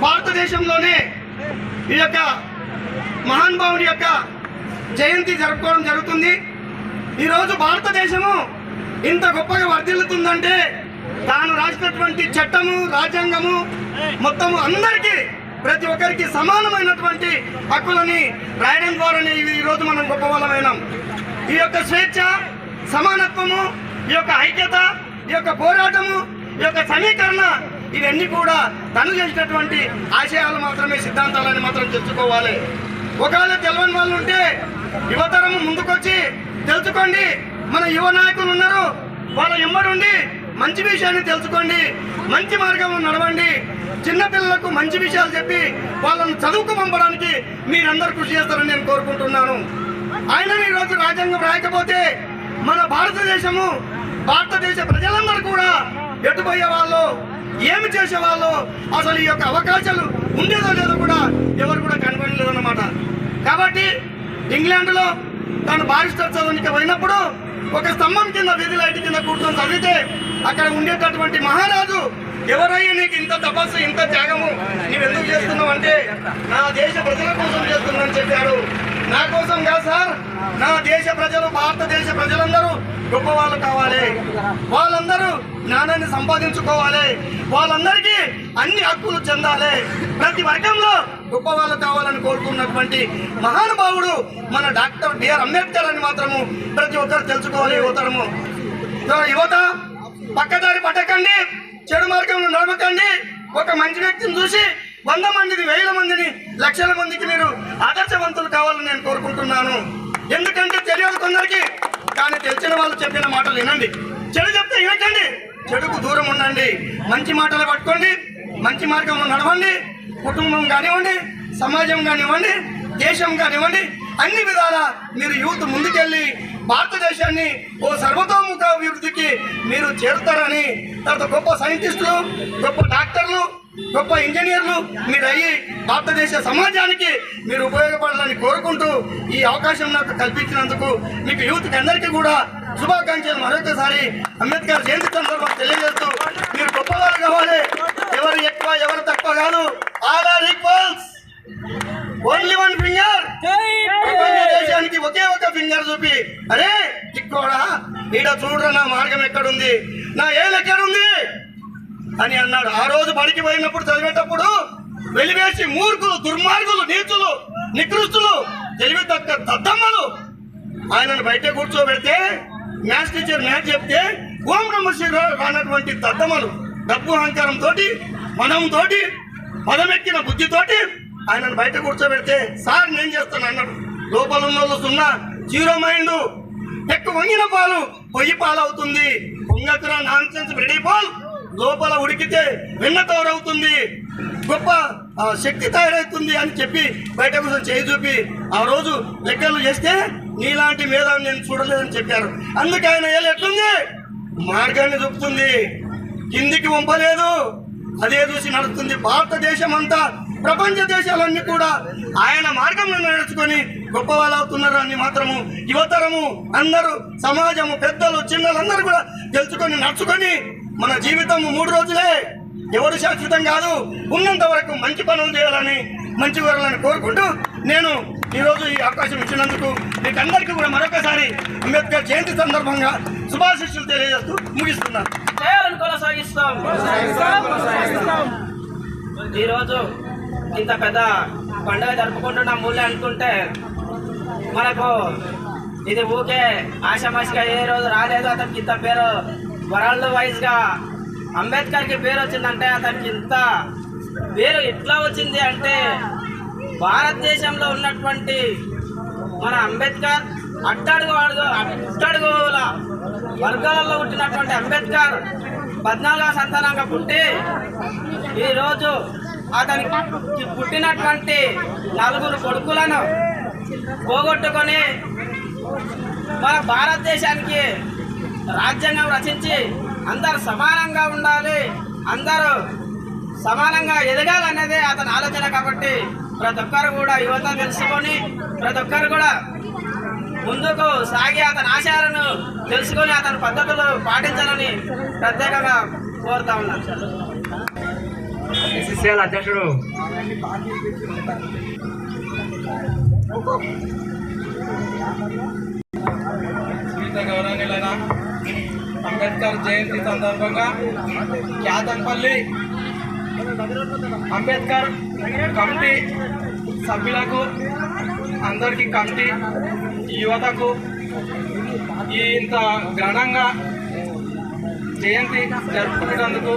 భారతదేశంలోనే ఈ యొక్క మహానుభావుడి యొక్క జయంతి జరుపుకోవడం జరుగుతుంది. ఈరోజు భారతదేశము ఇంత గొప్పగా వర్ధిల్లుతుందంటే తాను రాసినటువంటి చట్టము రాజ్యాంగము మొత్తము అందరికీ ప్రతి ఒక్కరికి సమానమైనటువంటి హక్కులని రాయడం ద్వారానే ఈ- ఈరోజు మనం గొప్ప వాళ్ళమైనాం ఈ యొక్క స్వేచ్ఛ సమానత్వము ఈ యొక్క ఐక్యత ఈ యొక్క పోరాటము ఈ యొక్క సమీకరణ ఇవన్నీ కూడా తను చేసినటువంటి ఆశయాలు మాత్రమే సిద్ధాంతాలని మాత్రం తెలుసుకోవాలి. ఒకవేళ తెలియని వాళ్ళు ఉంటే యువతరం ముందుకొచ్చి తెలుసుకోండి. మన యువ నాయకులు ఉన్నారు. వాళ్ళ ఎమ్మడుండి మంచి విషయాన్ని తెలుసుకోండి. మంచి మార్గంలో నడవండి. చిన్నపిల్లలకు మంచి విషయాలు చెప్పి వాళ్ళను చదువుకు పంపడానికి మీరందరూ కృషి చేస్తారని నేను కోరుకుంటున్నాను. ఆయన ఈ రోజు రాజ్యాంగం రాయకపోతే మన భారతదేశము భారతదేశ ప్రజలందరూ కూడా ఎటుపోయే వాళ్ళు? ఏమి చేసేవాళ్ళు? అసలు ఈ యొక్క అవకాశాలు ఉండేదో లేదో కూడా ఎవరు కూడా కనుగొనలేదు అన్నమాట కాబట్టి ఇంగ్లాండ్లో తాను బారిస్టర్ చదవనికి పోయినప్పుడు ఒక స్తంభం కింద వీధి లైట్ కింద కూర్చొని చదివితే అక్కడ ఉండేటటువంటి మహారాజు ఎవరయ్యా నీకు ఇంత తపస్సు ఇంత త్యాగము? నీవెందుకు చేస్తున్నావు? అంటే నా దేశ ప్రజల కోసం చేస్తున్నాను చెప్పాడు నా కోసం కాదు సార్. నా దేశ ప్రజలు భారతదేశ ప్రజలందరూ గొప్ప వాళ్ళు కావాలి. వాళ్ళందరూ జ్ఞానాన్ని సంపాదించుకోవాలి. వాళ్ళందరికీ అన్ని హక్కులు చెందాలి. ప్రతి వర్గంలో గొప్ప వాళ్ళు కావాలని కోరుకున్నటువంటి మహానుభావుడు మన డాక్టర్ బిఆర్ అంబేద్కర్ అని మాత్రము ప్రతి ఒక్కరు తెలుసుకోవాలి యువతరము. యువత పక్కదారి పట్టకండి చెడు మార్గంలో నడవకండి. ఒక మంచి వ్యక్తిని చూసి వంద మందిని వేల మందిని లక్షల మందికి మీరు ఆదర్శవంతులు కావాలని నేను కోరుకుంటున్నాను. ఎందుకంటే తెలియదు కొందరికి కానీ తెలిసిన వాళ్ళు చెప్పిన మాటలు వినండి. చెడు చెప్తే వినకండి. చెడుకు దూరం ఉండండి. మంచి మాటలు పట్టుకోండి. మంచి మార్గంలో నడవండి. కుటుంబం కానివ్వండి సమాజం కానివ్వండి దేశం కానివ్వండి అన్ని విధాల మీరు యూత్ ముందుకెళ్ళి భారతదేశాన్ని ఓ సర్వతోముఖ అభివృద్ధికి మీరు చేరుతారని తర్వాత గొప్ప సైంటిస్టులు గొప్ప డాక్టర్లు గొప్ప ఇంజనీర్లు మీరు అయ్యి భారతదేశ సమాజానికి మీరు ఉపయోగపడాలని కోరుకుంటూ ఈ అవకాశం నాకు కల్పించినందుకు మీకు యూత్కి అందరికీ కూడా శుభాకాంక్షలు మరొకసారి. అంబేద్కర్ జయంతి సందర్భంగా తెలియజేస్తూ మీరు గొప్పవారు కావాలి. ఎవరు ఎక్కువ ఎవరు తక్కువ కాదు. All are equals. Only one finger దేశానికి ఒకే ఒక ఫింగర్ చూపి. అరే ఇక్కడ ఈడ చూడరా నా మార్గం ఎక్కడుంది? నా ఏం ఎక్కడుంది? అని అన్నాడు. ఆ రోజు బడికి పోయినప్పుడు చదివేటప్పుడు వెలివేసి మూర్ఖులు దుర్మార్గులు నీచులు నికృష్టులు తెలివి తక్క దద్దమ్మలు ఆయనను బయట కూర్చోబెడితే మ్యాథ్స్ టీచర్ మ్యాథ్స్ చెప్తే ఓం నమ శివాయ రానటువంటి దద్దమ్మలు డబ్బు అహంకారం తోటి మనం తోటి పదమెక్కిన బుద్ధితోటి ఆయనను బయట కూర్చోబెడితే సార్ నేను చేస్తాను అన్నాడు. లోపల ఉన్న వాళ్ళు సున్నా జీరో మైండ్ ఎక్కువ వంగిన పాలు పొయ్యి పాలు అవుతుంది పొంగకుర నాన్ సెన్స్ రెడీ పాలు. లోపల ఉడికితే వెన్న తయారవుతుంది. గొప్ప ఆ, శక్తి తయారవుతుంది అని చెప్పి బయట కూర్చొని చేయి చూపి ఆ రోజు లెక్కలు చేస్తే నీలాంటి మీద నేను చూడలేదని చెప్పారు. అందుకే ఆయన ఏళ్ళు ఎట్లుంది? మార్గాన్ని చూపుతుంది. కిందికి పంపలేదు అదే చూసి నడుస్తుంది భారతదేశం అంతా ప్రపంచ దేశాలన్నీ కూడా ఆయన మార్గంలో నడుచుకొని గొప్ప వాళ్ళు అవుతున్నారు అని మాత్రము యువతరము అందరూ సమాజము పెద్దలు చిన్నలందరూ కూడా తెలుసుకొని నడుచుకొని మన జీవితం మూడు రోజులే. ఎవరు శాశ్వతం కాదు ఉన్నంత వరకు మంచి పనులు చేయాలని మంచి వరాలని కోరుకుంటూ నేను ఈరోజు ఈ అవకాశం ఇచ్చినందుకు మీకు అందరికీ కూడా మరొకసారి అంబేద్కర్ జయంతి సందర్భంగా శుభాశిష్యులు తెలియజేస్తూ ముగిస్తున్నాను ఈరోజు ఇంత పెద్ద పండుగ జరుపుకుంటున్న మూల్య అనుకుంటే మనకు ఇది ఊకే ఆషామాషిగా ఏ రోజు రాలేదు అతనికి ఇంత పేరు వరల్డ్ వైజ్గా అంబేద్కర్కి పేరు వచ్చిందంటే అతనికి ఇంత పేరు ఎట్లా వచ్చింది అంటే భారతదేశంలో ఉన్నటువంటి మన అంబేద్కర్ అట్టడుగు అడుగు అట్టడుగుల వర్గాలలో పుట్టినటువంటి అంబేద్కర్ పద్నాలుగో సంతానంగా పుట్టి ఈరోజు అతనికి పుట్టినటువంటి నలుగురు కొడుకులను పోగొట్టుకొని మన భారతదేశానికి రాజ్యాంగం రచించి అందరు సమానంగా ఉండాలి అందరూ సమానంగా ఎదగాలనేదే అతని ఆలోచన కాబట్టి ప్రతి ఒక్కరు కూడా యువత తెలుసుకొని ప్రతి ఒక్కరు కూడా ముందుకు సాగి అతని ఆశయాలను తెలుసుకొని అతని పద్ధతులు పాటించాలని ప్రత్యేకంగా కోరుతా ఉన్నాను ఎస్ఎస్ఎల్ అధ్యక్షుడు. గౌరవనీయులైన అంబేద్కర్ జయంతి సందర్భంగా క్యాతన్పల్లి అంబేద్కర్ కమిటీ సభ్యులకు అందరికీ కమిటీ యువతకు ఈ ఇంత ఘనంగా జయంతి జరుపుకునేందుకు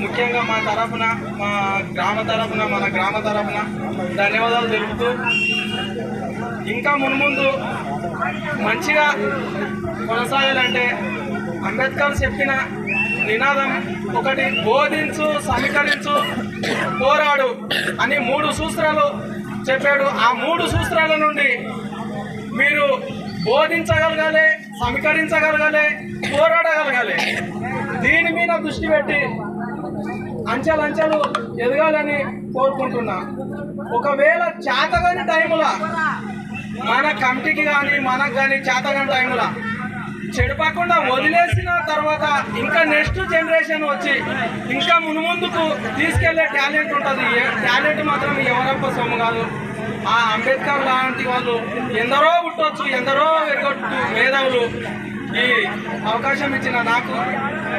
ముఖ్యంగా మా తరఫున మా గ్రామ తరఫున మన గ్రామ తరఫున ధన్యవాదాలు తెలుపుతూ ఇంకా మున్ముందు మంచిగా కొనసాగాలంటే అంబేద్కర్ చెప్పిన నినాదం ఒకటి బోధించు సమీకరించు పోరాడు అని మూడు సూత్రాలు చెప్పాడు. ఆ మూడు సూత్రాల నుండి మీరు బోధించగలగాలి సమీకరించగలగాలి పోరాడగలగాలి. దీని మీద దృష్టి పెట్టి అంచెలంచెలు ఎదగాలని కోరుకుంటున్నా. ఒకవేళ చేతగాని టైములా మన కమిటీకి కానీ మనకు కానీ చేతగాని టైములా చెడిపోకుండా వదిలేసిన తర్వాత ఇంకా నెక్స్ట్ జనరేషన్ వచ్చి ఇంకా మునుముందుకు తీసుకెళ్ళే టాలెంట్ ఉంటుంది. టాలెంట్ మాత్రం ఎవరప్ప సొమ్ము కాదు. ఆ అంబేద్కర్ లాంటి వాళ్ళు ఎందరో పుట్టొచ్చు ఎందరో ఎగ్గొట్టు మేధావులు ఈ అవకాశం ఇచ్చిన నాకు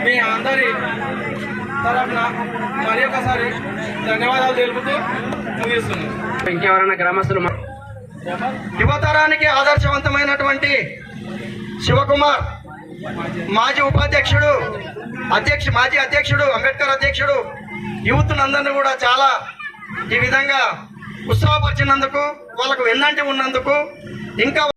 మీ అందరి తరఫున మరి ఒకసారి ధన్యవాదాలు తెలుపుతూ ముగిస్తున్నాను. ఇంకెవరైనా గ్రామస్తులు యువతరానికి ఆదర్శవంతమైనటువంటి శివకుమార్ మాజీ ఉపాధ్యక్షుడు అధ్యక్ష మాజీ అధ్యక్షుడు అంబేద్కర్ అధ్యక్షుడు యూత్ నందరిని కూడా చాలా ఈ విధంగా ఉత్సాహపరిచినందుకు వాళ్ళకు వెన్నంటి ఉన్నందుకు ఇంకా